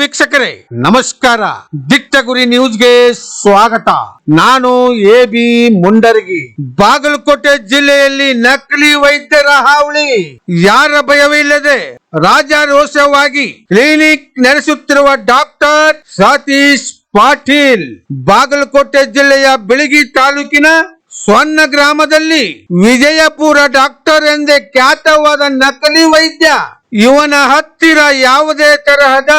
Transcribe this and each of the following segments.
ವೀಕ್ಷಕರೇ, ನಮಸ್ಕಾರ. ದಿಟ್ಟಗುರಿ ನ್ಯೂಸ್ಗೆ ಸ್ವಾಗತ. ನಾನು ಎ ಬಿ ಮುಂಡರಗಿ. ಬಾಗಲಕೋಟೆ ಜಿಲ್ಲೆಯಲ್ಲಿ ನಕಲಿ ವೈದ್ಯರ ಹಾವಳಿ. ಯಾರ ಭಯವಿಲ್ಲದೆ ರಾಜಾರೋಷವಾಗಿ ಕ್ಲಿನಿಕ್ ನಡೆಸುತ್ತಿರುವ ಡಾಕ್ಟರ್ ಸತೀಶ್ ಪಾಟೀಲ್, ಬಾಗಲಕೋಟೆ ಜಿಲ್ಲೆಯ ಬೆಳಗಿ ತಾಲೂಕಿನ ಸ್ವರ್ಣ ಗ್ರಾಮದಲ್ಲಿ ವಿಜಯಪುರ ಡಾಕ್ಟರ್ ಎಂದೇ ಖ್ಯಾತವಾದ ನಕಲಿ ವೈದ್ಯ ಇವನ ಹತ್ತಿರ ಯಾವುದೇ ತರಹದ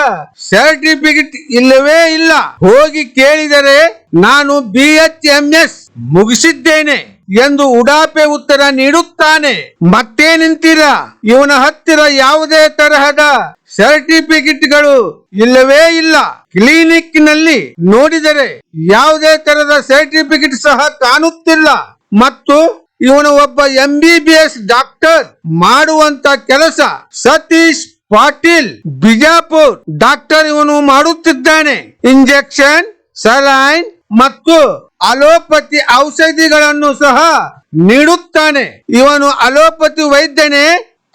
ಸರ್ಟಿಫಿಕೇಟ್ ಇಲ್ಲವೇ ಇಲ್ಲ. ಹೋಗಿ ಕೇಳಿದರೆ ನಾನು ಬಿ ಎಚ್ ಎಂ ಎಸ್ ಮುಗಿಸಿದ್ದೇನೆ ಎಂದು ಉಡಾಪೆ ಉತ್ತರ ನೀಡುತ್ತಾನೆ. ಮತ್ತೆ ನಿಂತಿರ? ಇವನ ಹತ್ತಿರ ಯಾವುದೇ ತರಹದ ಸರ್ಟಿಫಿಕೇಟ್ಗಳು ಇಲ್ಲವೇ ಇಲ್ಲ. ಕ್ಲಿನಿಕ್ನಲ್ಲಿ ನೋಡಿದರೆ ಯಾವುದೇ ತರಹದ ಸರ್ಟಿಫಿಕೇಟ್ ಸಹ ಕಾಣುತ್ತಿಲ್ಲ. ಮತ್ತು ಇವನು ಒಬ್ಬ M B B S doctor ಮಾಡುವಂತ ಕೆಲಸ ಸತೀಶ್ ಪಾಟೀಲ್, ಬಿಜಾಪುರ್. ಡಾಕ್ಟರ್ ಇವನು ಮಾಡುತ್ತಿದ್ದಾನೆ. ಇಂಜೆಕ್ಷನ್ ಸಲೈನ್ ಮತ್ತು ಅಲೋಪತಿ ಔಷಧಿಗಳನ್ನು ಸಹ ನೀಡುತ್ತಾನೆ. ಇವನು ಅಲೋಪತಿ ವೈದ್ಯನೇ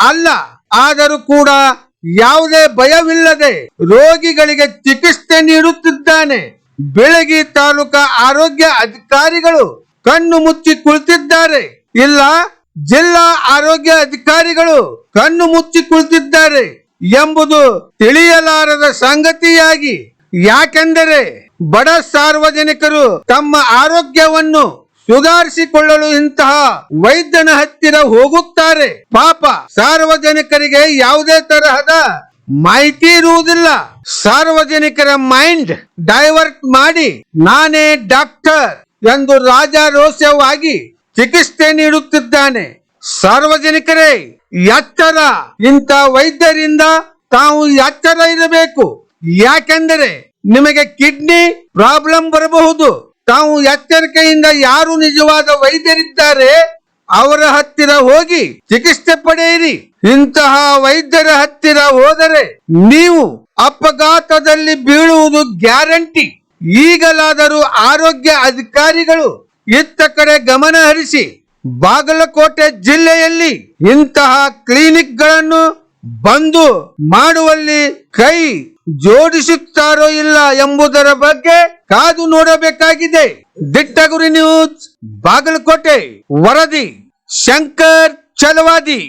ಅಲ್ಲ, ಆದರೂ ಕೂಡ ಯಾವುದೇ ಭಯವಿಲ್ಲದೆ ರೋಗಿಗಳಿಗೆ ಚಿಕಿತ್ಸೆ ನೀಡುತ್ತಿದ್ದಾನೆ. ಬೆಳಗಿ ತಾಲೂಕಾ ಆರೋಗ್ಯ ಅಧಿಕಾರಿಗಳು ಕಣ್ಣು ಮುಚ್ಚಿ ಕುಳಿತಿದ್ದಾರೆ. ಇಲ್ಲ, ಜಿಲ್ಲಾ ಆರೋಗ್ಯ ಅಧಿಕಾರಿಗಳು ಕಣ್ಣು ಮುಚ್ಚಿ ಕುಳಿತಿದ್ದಾರೆ ಎಂಬುದು ತಿಳಿಯಲಾರದ ಸಂಗತಿಯಾಗಿ. ಯಾಕೆಂದರೆ ಬಡ ಸಾರ್ವಜನಿಕರು ತಮ್ಮ ಆರೋಗ್ಯವನ್ನು ಸುಧಾರಿಸಿಕೊಳ್ಳಲು ಇಂತಹ ವೈದ್ಯನ ಹತ್ತಿರ ಹೋಗುತ್ತಾರೆ. ಪಾಪ ಸಾರ್ವಜನಿಕರಿಗೆ ಯಾವುದೇ ತರಹದ ಮಾಹಿತಿ ಇರುವುದಿಲ್ಲ. ಸಾರ್ವಜನಿಕರ ಮೈಂಡ್ ಡೈವರ್ಟ್ ಮಾಡಿ, ನಾನೇ ಡಾಕ್ಟರ್ ಎಂದು ರಾಜಾರೋಷವಾಗಿ ಚಿಕಿತ್ಸೆ ನೀಡುತ್ತಿದ್ದಾನೆ. ಸಾರ್ವಜನಿಕರೇ, ಎಚ್ಚರ. ಇಂಥ ವೈದ್ಯರಿಂದ ತಾವು ಎಚ್ಚರ ಇರಬೇಕು. ಯಾಕೆಂದರೆ ನಿಮಗೆ ಕಿಡ್ನಿ ಪ್ರಾಬ್ಲಮ್ ಬರಬಹುದು. ತಾವು ಎಚ್ಚರಿಕೆಯಿಂದ ಯಾರು ನಿಜವಾದ ವೈದ್ಯರಿದ್ದಾರೆ, ಅವರ ಹತ್ತಿರ ಹೋಗಿ ಚಿಕಿತ್ಸೆ ಪಡೆಯಿರಿ. ಇಂತಹ ವೈದ್ಯರ ಹತ್ತಿರ ಹೋದರೆ ನೀವು ಅಪಘಾತದಲ್ಲಿ ಬೀಳುವುದು ಗ್ಯಾರಂಟಿ. ಈಗಲಾದರೂ ಆರೋಗ್ಯ ಅಧಿಕಾರಿಗಳು ಇತ್ತ ಕಡೆ ಗಮನ ಹರಿಸಿ ಬಾಗಲಕೋಟೆ ಜಿಲ್ಲೆಯಲ್ಲಿ ಇಂತಹ ಕ್ಲಿನಿಕ್ಗಳನ್ನು ಬಂದು ಮಾಡುವಲ್ಲಿ ಕೈ ಜೋಡಿಸುತ್ತಾರೋ ಇಲ್ಲ ಎಂಬುದರ ಬಗ್ಗೆ ಕಾದು ನೋಡಬೇಕಾಗಿದೆ. ದಿಟ್ಟಗುರಿ ನ್ಯೂಸ್ ಬಾಗಲಕೋಟೆ ವರದಿ ಶಂಕರ್ ಚಲವಾದಿ.